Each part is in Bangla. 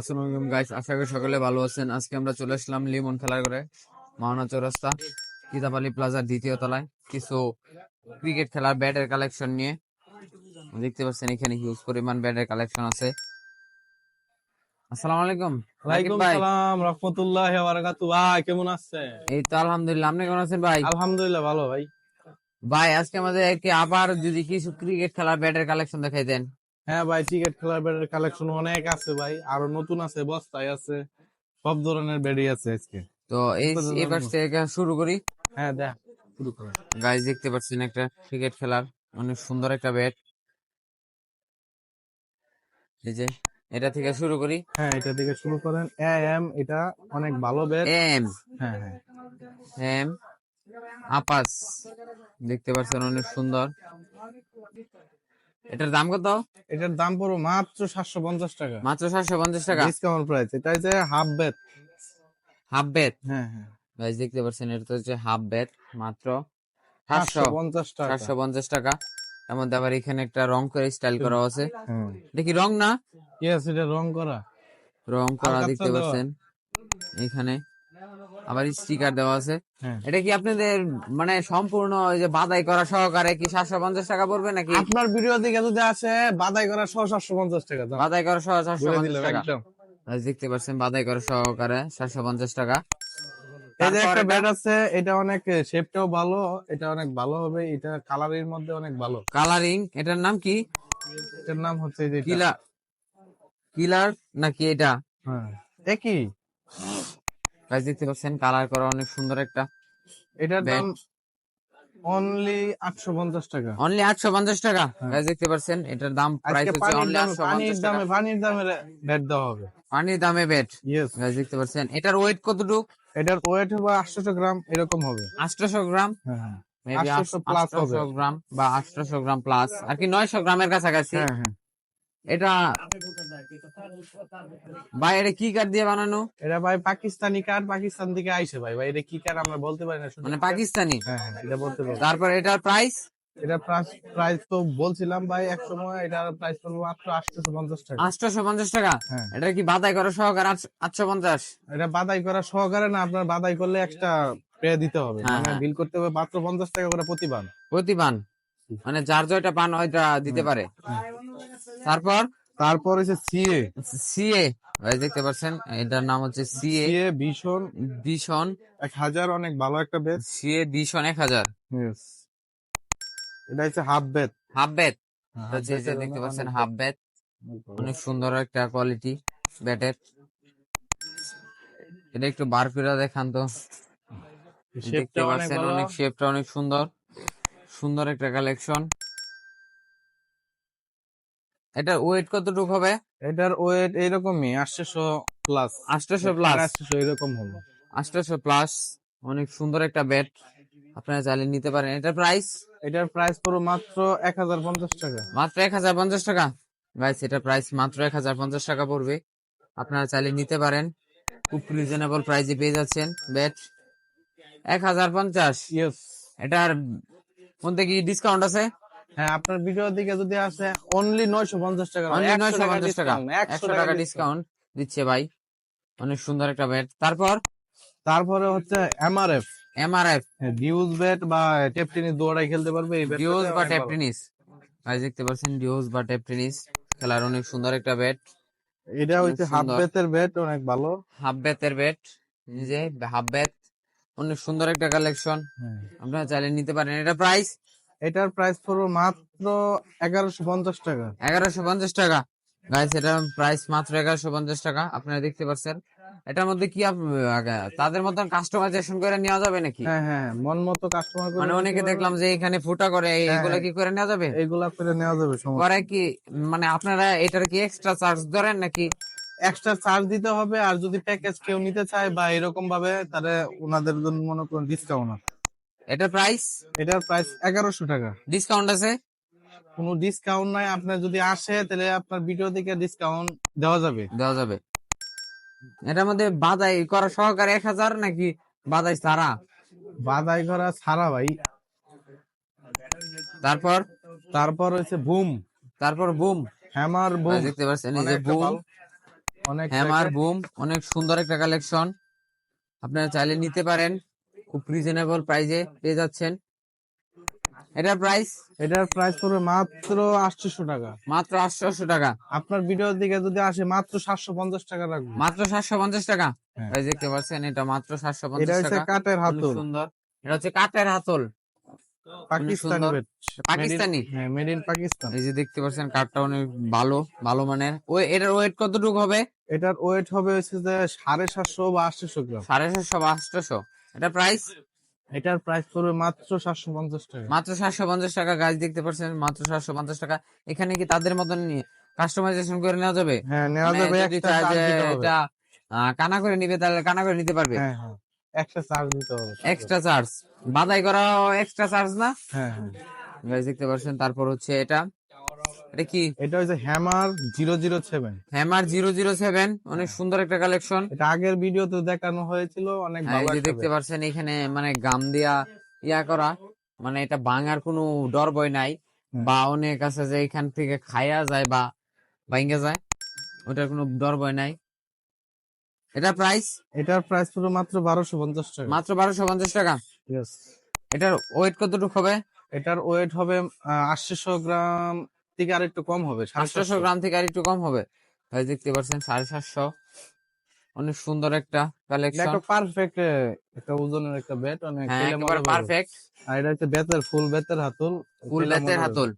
আসসালামু আলাইকুম গাইস আশা করি সকলে ভালো আছেন। আজকে আমরা চলে আসলাম লিমন খেলার করে মাওনা চৌরাস্তা কিতাবালি প্লাজার দ্বিতীয় তলায়। কিছু ক্রিকেট খেলার ব্যাটের কালেকশন নিয়ে। দেখতে পাচ্ছেন এখানে হিউজ পরিমাণ ব্যাটের কালেকশন আছে। আসসালামু আলাইকুম ওয়ালাইকুম রাকিব ভাই। সালাম রহমতুল্লাহ বারাকাতু ভাই কেমন আছেন? এই তো আলহামদুলিল্লাহ আপনি কেমন আছেন ভাই? আলহামদুলিল্লাহ ভালো ভাই। ভাই আজকে আমাদের আবার যদি কিছু ক্রিকেট খেলার ব্যাটের কালেকশন দেখাই দেন হ্যাঁ ভাই টিকেট খেলার ব্যাটের কালেকশন অনেক আছে ভাই। আরও নতুন আছে বস্তায় আছে সব ধরনের ব্যাডি আছে আজকে। তো এই এবার থেকে শুরু করি। হ্যাঁ দেখ। শুরু করেন। গাইজ দেখতে পাচ্ছেন একটা ক্রিকেট খেলার। অনেক সুন্দর একটা ব্যাট এই যে এটা থেকে শুরু করি। হ্যাঁ এটা থেকে শুরু করেন। এ এম এটা অনেক ভালো ব্যাট এম হ্যাঁ হ্যাঁ। এম আপাস দেখতে পাচ্ছেন অনেক সুন্দর। এটার দাম কত? এটার দাম পড়ো মাত্র সাতশো পঞ্চাশ টাকা। মাত্র সাতশো পঞ্চাশ টাকা? ডিসকাউন্ট প্রাইস এটা হচ্ছে হাফ ব্যাট হাফ বেত হ্যাঁ হ্যাঁ। গাইজ দেখতে পাচ্ছেন এটা তো হচ্ছে হাফ বেত মাত্র সাতশো। পঞ্চাশ টাকা। সাতশো পঞ্চাশ টাকা। তার মধ্যে আবার এখানে একটা রং করে স্টাইল করা আছে। এটা কি রং না? ইয়েস এটা রং করা। রং করা দেখতে পাচ্ছেন। এখানে আবার স্টিকার দেওয়া আছে। হ্যাঁ। এটা কি আপনাদের মানে সম্পূর্ণ ওই যে বাদাই করা সহকারে কি সাতশো পঞ্চাশ টাকা পড়বে নাকি? আপনার ভিডিও দিকে যদি আসে বাদাই করা সহ সাতশো পঞ্চাশ টাকা বাদাই করা সহ সাতশো পঞ্চাশ টাকা। দেখতে পাচ্ছেন বাদাই করা সহকারে সাতশো পঞ্চাশ টাকা। এই যে একটা ব্যাট আছে এটা অনেক শেপটাও ভালো এটা অনেক ভালো হবে এটা কালারের মধ্যে অনেক ভালো। কালারিং এটার নাম কি? এটার নাম হচ্ছে যে কিলার কিলার নাকি এটা? হ্যাঁ। একই গাছ দেখতে পাচ্ছেন কালার করা অনেক সুন্দর একটা এটার. দাম অনলি আটশো পঞ্চাশ টাকা। অনলি আটশো পঞ্চাশ টাকা? হ্যাঁ। গাছ দেখতে পাচ্ছেন এটার দাম প্রাইস হচ্ছে অনলি দামে আটশো পানির টাকা। দামে পানির দামে ব্যাট দেওয়া হবে। পানির দামে বেট ইয়েস গাছ দেখতে পাচ্ছেন এটার ওয়েট কতটুক? এটার ওয়েট হবে আটশোশো গ্রাম এরকম হবে। আটশোশো গ্রাম? হ্যাঁ হ্যাঁ। মেবি 800 plus হবে। আটশো গ্রাম বা আটশোশো গ্রাম প্লাস আর কি নয়শো গ্রামের কাছাকাছি। হ্যাঁ হ্যাঁ। এটা ভাই এটা কি কাঠ দিয়ে বানানো? এটা ভাই পাকিস্তানি কার পাকিস্তান থেকে আইসে ভাই। ভাই এটা কি কার আমরা বলতে পারি না মানে পাকিস্তানি? হ্যাঁ হ্যাঁ এটা বলতে পারি। তারপর এটার প্রাইস এটা প্রাইস তো বলছিলাম ভাই এক সময় এটার প্রাইস পড়বে মাত্র আটশোশো পঞ্চাশ টাকা। আটশোশো পঞ্চাশ টাকা? হ্যাঁ। এটা কি বাদাই করা সহকারে আটশো পঞ্চাশ এটা বাদাই করা সহকারে না আপনার বাদাই করলে একটা পে দিতে হবে। মানে হ্যাঁ। বিল করতে হবে মাত্র পঞ্চাশ টাকা করে প্রতিবান। প্রতিবান? মানে যার যেটা পান ওইটা দিতে পারে? তারপর তারপর হচ্ছে সিএ। সিএ ভাই দেখতে পাচ্ছেন এটার নাম হচ্ছে সিএ। সিএ ভীষণ ভীষণ। এক হাজার অনেক ভালো একটা বেত সিএ ভীষণ এক হাজার। এটা হচ্ছে হাফ বেত হাফ বেত যে যে দেখতে পাচ্ছেন হাফ বেত অনেক সুন্দর একটা কোয়ালিটি ব্যাটের এটা একটু বার করে দেখান তো। দেখতে পাচ্ছেন অনেক শেপটা অনেক সুন্দর। সুন্দর একটা কালেকশন এটার ওয়েট কতটুকু হবে? এটার ওয়েট এইরকমই আটশোশো প্লাস আটশোশো প্লাস আটশোশো এরকম হবে। আটশোশো প্লাস অনেক সুন্দর একটা ব্যাট আপনারা চাইলে নিতে পারেন। এটার প্রাইস এটার প্রাইস পুরো মাত্র এক হাজার পঞ্চাশ টাকা। মাত্র এক হাজার পঞ্চাশ টাকা? গাইস এটার প্রাইস মাত্র এক হাজার পঞ্চাশ টাকা পড়বে। আপনারা চাইলে নিতে পারেন। খুব রিজনেবল প্রাইসে পেয়ে যাচ্ছেন ব্যাট এক হাজার পঞ্চাশ? এটার মধ্যে কি ডিসকাউন্ট আছে? হ্যাঁ আপনার ভিডিও দিকে যদি আসে অনলি নয়শো পঞ্চাশ টাকা অনলি নয়শো পঞ্চাশ টাকা একশো একশো টাকা ডিসকাউন্ট দিচ্ছে ভাই। অনেক সুন্দর একটা ব্যাট তারপর? তারপরে হচ্ছে এমআরএফ এমআরএফ ডিউজ ব্যাট বা টেপ টেনিস দৌড়াই খেলতে পারবে এই ব্যাটটাতে বা ভালো। টেনিস ভাই দেখতে পাচ্ছেন ডিওস বা ট্যাপ টেনিস খেলার অনেক সুন্দর একটা ব্যাট এটা হচ্ছে হাফ। বেতের ব্যাট অনেক ভালো। হাফ ব্যাতের ব্যাট যে হাফ ব্যাট অনেক সুন্দর একটা কালেকশন আপনারা চাইলে নিতে পারেন। এটা প্রাইস এটার প্রাইস পড়বে মাত্র এগারোশো পঞ্চাশ টাকা। এগারোশো পঞ্চাশ টাকা। গাইস এটার প্রাইস মাত্র এগারোশো পঞ্চাশ টাকা। আপনারা দেখতে পাচ্ছেন। এটার মধ্যে কি তাদের মতন কাস্টমাইজেশন করে নেওয়া যাবে নাকি? হ্যাঁ হ্যাঁ মন মতো কাস্টমার মানে অনেকে দেখলাম যে এখানে ফুটা করে এগুলো হ্যাঁ। কি করে নেওয়া যাবে? এগুলা করে নেওয়া যাবে করে কি মানে আপনারা এটার কি এক্সট্রা চার্জ ধরেন নাকি? এক্সট্রা চার্জ দিতে হবে আর যদি প্যাকেজ কেউ নিতে চায় বা এরকম ভাবে তাহলে ওনাদের জন্য মনে করুন ডিসকাউন্ট এটার প্রাইস এটার প্রাইস এগারোশো টাকা। ডিসকাউন্ট আছে? কোনো ডিসকাউন্ট নাই আপনার যদি আসে তাহলে আপনার ভিডিও থেকে ডিসকাউন্ট দেওয়া যাবে। দেওয়া যাবে। এটার মধ্যে বাদাই করা সহকারে এক হাজার নাকি বাদাই সারা বাদাই করা ছাড়া ভাই। তারপর? তারপর হচ্ছে বুম তারপর বুম হ্যামার বুম দেখতে পাচ্ছেন এই যে বুম অনেক হ্যামার বুম অনেক সুন্দর একটা কালেকশন আপনারা চাইলে নিতে পারেন। খুব রিজনেবল প্রাইসে পেয়ে যাচ্ছেন। এটার প্রাইস এটার প্রাইস পড়বে মাত্র আটশোশো টাকা। মাত্র আটশোশো টাকা। আপনার ভিডিওর দিকে যদি আসে মাত্র সাতশো পঞ্চাশ টাকা রাখব মাত্র সাতশো পঞ্চাশ টাকা? হ্যাঁ। এই দেখতে পাচ্ছেন এটা মাত্র সাতশো পঞ্চাশ টাকা। কাঠের হাতুল। সুন্দর। এটা হচ্ছে কাঠের হাতল। পাকিস্তানি পাকিস্তানি? হ্যাঁ মেড ইন পাকিস্তান। এই যে দেখতে পাচ্ছেন কাঠটা অনেক ভালো ভালো মানের। ওই এটার ওয়েট কতটুকু হবে? এটার ওয়েট হবে হচ্ছে যে সাড়ে সাতশো বা আটশোশো গ্রাম। সাড়ে সাতশো বা আটশোশো। এটা প্রাইস এটার প্রাইস পড়বে মাত্র সাতশো পঞ্চাশ টাকা। মাত্র সাতশো পঞ্চাশ টাকা গাছ দেখতে পাচ্ছেন? মাত্র সাতশো পঞ্চাশ টাকা। এখানে কি তাদের মতন নিয়ে কাস্টমাইজেশন করে নেওয়া যাবে? হ্যাঁ নেওয়া মানে যাবে এটা কানা করে নিবে তাহলে কানা করে নিতে পারবে। হ্যাঁ হ্যাঁ চার্জ দিতে হবে এক্সট্রা চার্জ বাদাই করা এক্সট্রা চার্জ না? হ্যাঁ হ্যাঁ। গাছ দেখতে পাচ্ছেন? তারপর হচ্ছে এটা। এটা কি? এটা হচ্ছে hammer zero zero seven hammer zero zero seven অনেক সুন্দর একটা কালেকশন এটা আগের ভিডিওতে দেখানো হয়েছিল অনেক হ্যাঁ, ভালো দেখতে। পাচ্ছেন এখানে মানে গাম দিয়া ইয়া করা। মানে এটা ভাঙার কোনো ডর ভয় নাই। বা অনেক আছে যে এখান থেকে খায়া যায় বা ভাঙ্গা যায় ওটার কোনো ডর ভয় নাই। এটা প্রাইস এটার প্রাইস পুরো মাত্র বারোশো পঞ্চাশ টাকা। মাত্র বারোশো পঞ্চাশ টাকা? এটার ওয়েট কতটুকু হবে? এটার ওয়েট হবে আটশো গ্রাম থেকে আর একটু কম হবে সাতশো। গ্রাম থেকে আর একটু কম হবে। ভাই দেখতে পাচ্ছেন সাড়ে সাতশো। অনেক সুন্দর একটা কালেকশন একটা পারফেক্ট একটা ওজনের একটা ব্যাট অনেক হ্যাঁ একেবারে পারফেক্ট আর এটা হচ্ছে বেতের ফুল বেতের হাতুল ফুল বেতের হাতল।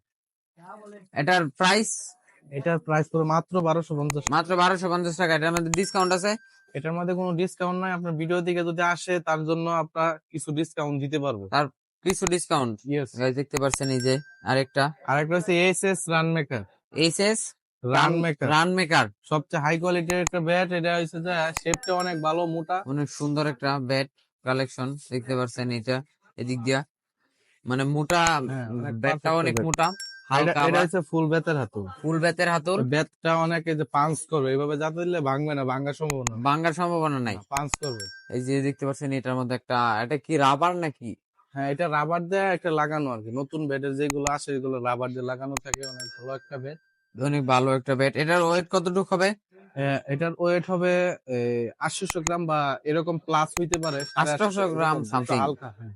এটার প্রাইস এটার প্রাইস পুরো মাত্র বারোশো পঞ্চাশ মাত্র বারোশো পঞ্চাশ টাকা। এটার মধ্যে ডিসকাউন্ট আছে? এটার মধ্যে কোনো ডিসকাউন্ট নাই। আপনার ভিডিও দিকে যদি আসে তার জন্য আপনার কিছু ডিসকাউন্ট দিতে পারব। কিছু ডিসকাউন্ট গাইজ দেখতে পারছেন এই যে আরেকটা। আর একটা হচ্ছে S S run maker HS run maker run maker সবচেয়ে হাই কোয়ালিটির একটা ব্যাট এটা হচ্ছে যে শেপটা অনেক ভালো মোটা। অনেক সুন্দর একটা ব্যাট কালেকশন দেখতে পারছেন এটা এদিক দিয়া। মানে মোটা ব্যাটটা অনেক মোটা এটা হচ্ছে ফুল বেতের ফুল বেতের অনেকে যে পাঞ্চ করবে এইভাবে যাতে দিলে ভাঙবে না ভাঙার সম্ভাবনা ভাঙ্গার সম্ভাবনা নাই। পাঞ্চ করবে। এই যে দেখতে পাচ্ছেন এটার মধ্যে একটা এটা কি রাবার নাকি? হ্যাঁ এটা রাবার দিয়ে একটা লাগানো আর কি নতুন ব্যাটের যেগুলো আছে এগুলো রাবার দিয়ে লাগানো থাকে। অনেক ভালো একটা ব্যাট অনেক ভালো একটা ব্যাট এটার ওয়েট কতটুকু হবে? এটার ওয়েট হবে আটশোশো গ্রাম বা এরকম প্লাস হইতে পারে 800 গ্রাম something। হালকা হ্যাঁ।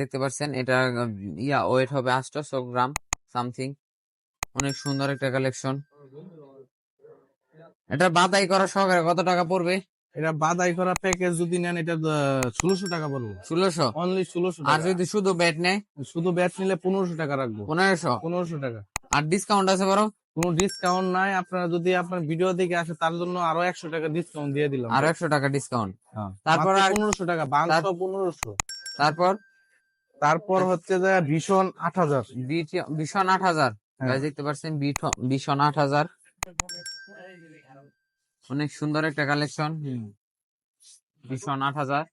দেখতে পাচ্ছেন এটা ইয়া ওয়েট হবে আটশোশো গ্রাম সামথিং অনেক সুন্দর একটা কালেকশন এটা বাদাই করা সহকারে কত টাকা পড়বে? এটা বাদাই করা প্যাকেজ যদি নেন এটা ষোলোশো টাকা পড়বে। ষোলোশো? অনলি ষোলোশো আর যদি শুধু ব্যাট নেয়? শুধু ব্যাট নিলে পনেরোশো টাকা রাখব। পনেরোশো? পনেরোশো টাকা। আর ডিসকাউন্ট আছে বড় কোনো ডিসকাউন্ট নাই। আপনারা যদি আপনার ভিডিও দেখে আসে তার জন্য আরও একশো টাকা ডিসকাউন্ট দিয়ে দিলাম। আরও একশো টাকা ডিসকাউন্ট তারপর তারপর পনেরোশো টাকা বারোশো পনেরোশো। তারপর? তারপর হচ্ছে যে ভীষণ আট হাজার। ভীষণ আট হাজার। হ্যাঁ। দেখতে পাচ্ছেন ভীষণ আট হাজার। অনেক সুন্দর একটা কালেকশন ভীষণ আট হাজার।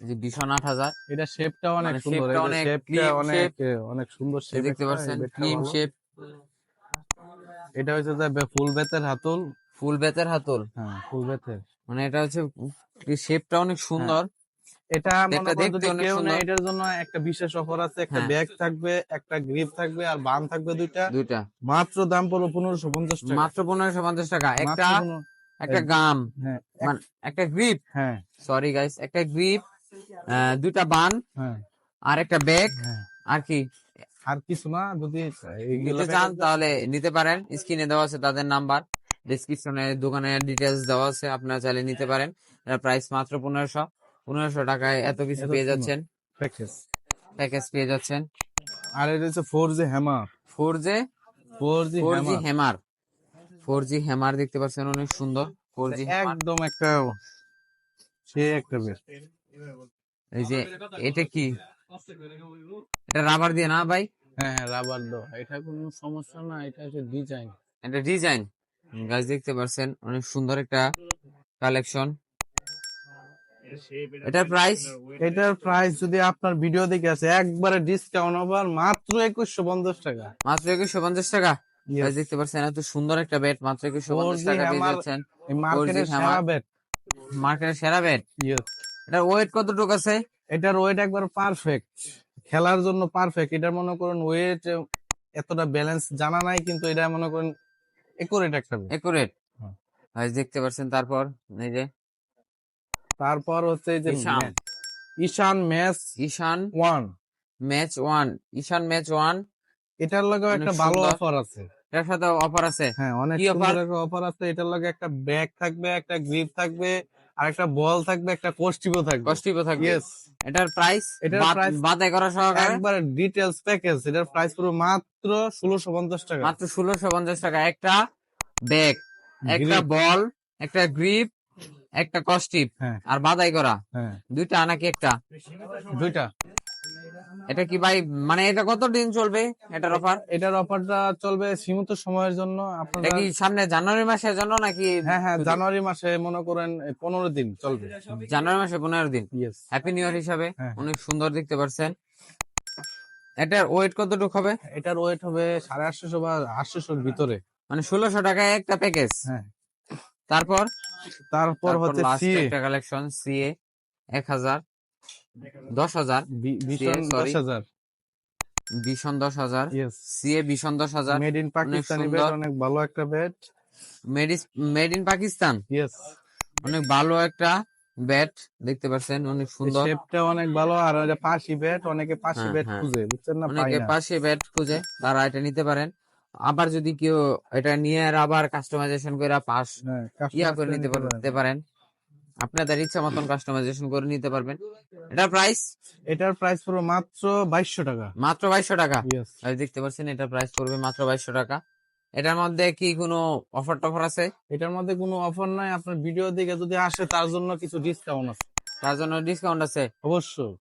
যে ভীষণ আট হাজার। এটা শেপটা অনেক মানে সুন্দর অনেক শেপটা অনেক অনেক সুন্দর শেপ দেখতে পাচ্ছেন ক্রিম শেপ এটা হচ্ছে ফুল বেতের হাতল। ফুল বেতের হাতল। হ্যাঁ ফুল বেতের। মানে এটা হচ্ছে শেপটা অনেক সুন্দর। এটা মনে এটা করেন দেখতে যদি কেউ নেয় এটার জন্য একটা বিশেষ অফার আছে একটা হ্যাঁ। ব্যাগ থাকবে একটা গ্রিপ থাকবে আর বান থাকবে দুইটা। দুইটা। মাত্র দাম পড়বে পনেরোশো পঞ্চাশ টাকা। মাত্র পনেরোশো পঞ্চাশ টাকা। একটা একটা গাম। হ্যাঁ মানে একটা গ্রিপ। হ্যাঁ। সরি গাইস একটা গ্রিপ দুইটা বান হ্যাঁ। আর একটা ব্যাগ। আর কি? আর কিছু না যদি নিতে চান তাহলে নিতে পারেন। স্ক্রিনে দেওয়া আছে তাদের নাম্বার। ডিসক্রিপশনে দোকানের ডিটেলস দেওয়া আছে আপনারা চাইলে নিতে পারেন। প্রাইস মাত্র পনেরোশো। পনেরোশো টাকায় এত কিছু পেয়ে যাচ্ছেন। প্যাকেজ প্যাকেজ পেয়ে যাচ্ছেন। আর এটা হচ্ছে four G hammer four J four G four G hammer four G hammer দেখতে পাচ্ছেন অনেক সুন্দর। ফোর জি একদম একটা সে একটা বেশ। এই যে এটা কি? এটা রাবার দিয়ে না ভাই? হ্যাঁ হ্যাঁ রাবার দো এটা কোনো সমস্যা না এটা হচ্ছে ডিজাইন এটা ডিজাইন গাছ দেখতে পাচ্ছেন অনেক সুন্দর একটা কালেকশন এটার প্রাইস এটার প্রাইস যদি আপনার ভিডিও দেখে আছে একবারে ডিসকাউন্ট ওভার মাত্র একুশশো পঞ্চাশ টাকা। মাত্র একুশশো পঞ্চাশ টাকা. দেখতে পাচ্ছেন এত সুন্দর একটা ব্যাট মাত্র একুশশো পঞ্চাশ টাকা পেয়ে যাচ্ছেন। এই মার্কেটের সেরা ব্যাট মার্কেটের সেরা ব্যাট এটার ওয়েট কতটুকু আছে? এটার ওয়েট একবার পারফেক্ট খেলার জন্য পারফেক্ট এটা মনে করেন ওয়েট এতটা ব্যালেন্স জানা নাই কিন্তু এটা মনে করেন একুরেট একটা একুরেট হ্যাঁ। ভাই দেখতে পাচ্ছেন তারপর এই যে তারপর হচ্ছে যে ঈশান। ম্যা- Ishan match Ishan one. Match one. Ishan match one. এটার লগেও অনেক একটা ভালো অফার আছে। এর সাথে অফার আছে। হ্যাঁ অনেক সুন্দর একটা অফার আছে। এটার লগে একটা ব্যাগ থাকবে একটা গ্রিপ থাকবে আর একটা বল থাকবে একটা কোস্টিপও থাকবে। কস্টিপও থাকবে। ইয়েস এটার প্রাইস এটার প্রাইস বাতাই করা সহকারে? একবার ডিটেলস প্যাকেজ এটার প্রাইস পুরো মাত্র ষোলোশো পঞ্চাশ টাকা। মাত্র ষোলোশো পঞ্চাশ টাকা। একটা ব্যাগ একটা বল একটা গ্রিপ একটা কস্টিপ হ্যাঁ। আর বাদাই করা। হ্যাঁ। দুইটা নাকি একটা? দুইটা। এটা কি ভাই মানে এটা কত দিন চলবে এটার অফার এটার অফারটা চলবে সীমিত সময়ের জন্য। আপনারা কি সামনে জানুয়ারি মাসের জন্য নাকি হ্যাঁ হ্যাঁ জানুয়ারি মাসে মনে করেন পনেরো দিন চলবে। জানুয়ারি মাসে পনেরো দিন? ইয়েস হ্যাপি নিউ ইয়ার হিসাবে। হ্যাঁ। অনেক সুন্দর দেখতে পাচ্ছেন এটার ওয়েট কতটুকু হবে? এটার ওয়েট হবে সাড়ে আটশোশো বা আটশোশোর ভিতরে। মানে ষোলোশো টাকায় একটা প্যাকেজ হ্যাঁ। তারপর? তারপর হচ্ছে সিএ একটা কালেকশন সিএ এক হাজার দশ হাজার ভীষণ sorry. দশ হাজার। ভীষণ দশ হাজার ইয়েস সিএ ভীষণ দশ হাজার মেড ইন পাকিস্তানি। বেড অনেক ভালো একটা bat made in Pakistan yes অনেক ভালো একটা ব্যাট দেখতে পাচ্ছেন অনেক সুন্দর। শেপটা অনেক ভালো আর এটা পাশি বেড অনেকে পাশি বেড হ্যাঁ। খুঁজে বুঝছেন না? অনেকে পাশে ব্যাট খুঁজে তারা এটা নিতে পারেন। আবার যদি কেউ এটা নিয়ে আর আবার কাস্টমাইজেশন করে পাস হ্যাঁ, ইয়া করে নিতে পারেন। পারতে পারেন। আপনাদের ইচ্ছা মতন কাস্টমাইজেশন করে নিতে পারবেন। এটার প্রাইস এটার প্রাইস পুরো মাত্র বাইশশো টাকা। মাত্র বাইশশো টাকা? আর দেখতে পাচ্ছেন এটার প্রাইস পড়বে মাত্র বাইশশো টাকা। এটার মধ্যে কি কোনো অফার টফার আছে? এটার মধ্যে কোনো অফার নাই। আপনার ভিডিও দিকে যদি আসে তার জন্য কিছু ডিসকাউন্ট আছে। তার জন্য ডিসকাউন্ট আছে? অবশ্যই।